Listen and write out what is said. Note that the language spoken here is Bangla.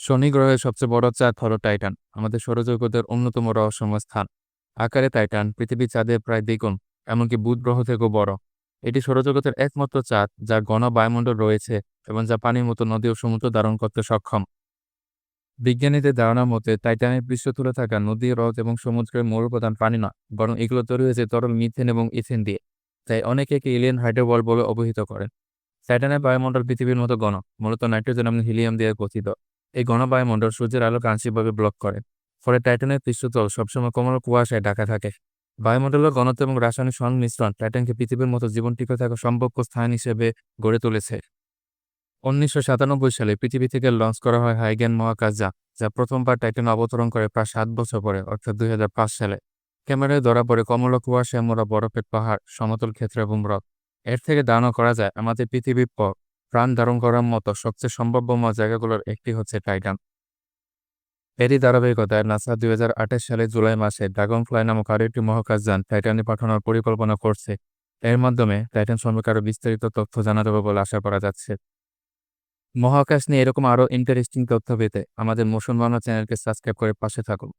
শনি গ্রহের সবচেয়ে বড় চাঁদ হল টাইটান, আমাদের সৌরজগতের অন্যতম রহস্যময় স্থান। আকারে টাইটান পৃথিবী চাঁদের প্রায় দ্বিগুণ, এমনকি বুধ গ্রহ থেকেও বড়। এটি সৌরজগতের একমাত্র চাঁদ যার ঘন বায়ুমণ্ডল রয়েছে এবং যা পানির মতো নদী ও সমুদ্র ধারণ করতে সক্ষম। বিজ্ঞানীদের ধারণা মতে, টাইটানের পৃষ্ঠ তুলে থাকা নদী, হ্রদ এবং সমুদ্রের মূল উপাদান পানি নয়, বরং এগুলো তৈরি হয়েছে তরল মিথেন এবং ইথেন দিয়ে, তাই অনেকে একে ইলিয়ান হাইড্রোবল বলে অভিহিত করেন। টাইটানের বায়ুমণ্ডল পৃথিবীর মতো গণ মূলত নাইট্রোজেন এবং হিলিয়াম দিয়ে গঠিত। এই ঘন বায়ুমণ্ডল সূর্যের আলোকে আংশিকভাবে ব্লক করে। ফলে টাইটানের পৃষ্ঠতল সবসময় কোমল কুয়াশায় ঢাকা থাকে। বায়ুমণ্ডলের ঘনত্ব এবং রাসায়নিক সংমিশ্রণ টাইটানকে পৃথিবীর মতো জীবন টিকে থাকা সম্ভাব্য স্থান হিসেবে গড়ে তুলেছে। উনিশশো সাতানব্বই সালে পৃথিবী থেকে লঞ্চ করা হয় হাইগেন মহাকাশযান যা যা প্রথমবার টাইটানে অবতরণ করে প্রায় সাত বছর পরে, অর্থাৎ দুই হাজার পাঁচ সালে। ক্যামেরায় ধরা পড়ে কমল কুয়াশায় মোড়া বরফের পাহাড়, সমতল ক্ষেত্র এবং হ্রদ। এর থেকে ধারণা করা যায় আমাদের পৃথিবীর পর প্রাণ ধারণ করার মতো সবচেয়ে সম্ভাব্যময় জায়গাগুলোর একটি হচ্ছে টাইটান এরই ধারাবাহিকতায় নাসা দুই সালে জুলাই মাসে ড্রাগন ফ্লাই নামক আরও একটি মহাকাশযান টাইটানে পাঠানোর পরিকল্পনা করছে। এর মাধ্যমে টাইটান সম্পর্কে আরও বিস্তারিত তথ্য জানা যাবে বলে আশা করা যাচ্ছে। মহাকাশ নিয়ে এরকম আরও ইন্টারেস্টিং তথ্য পেতে আমাদের বাংলা চ্যানেলকে সাবস্ক্রাইব করে পাশে থাকুন।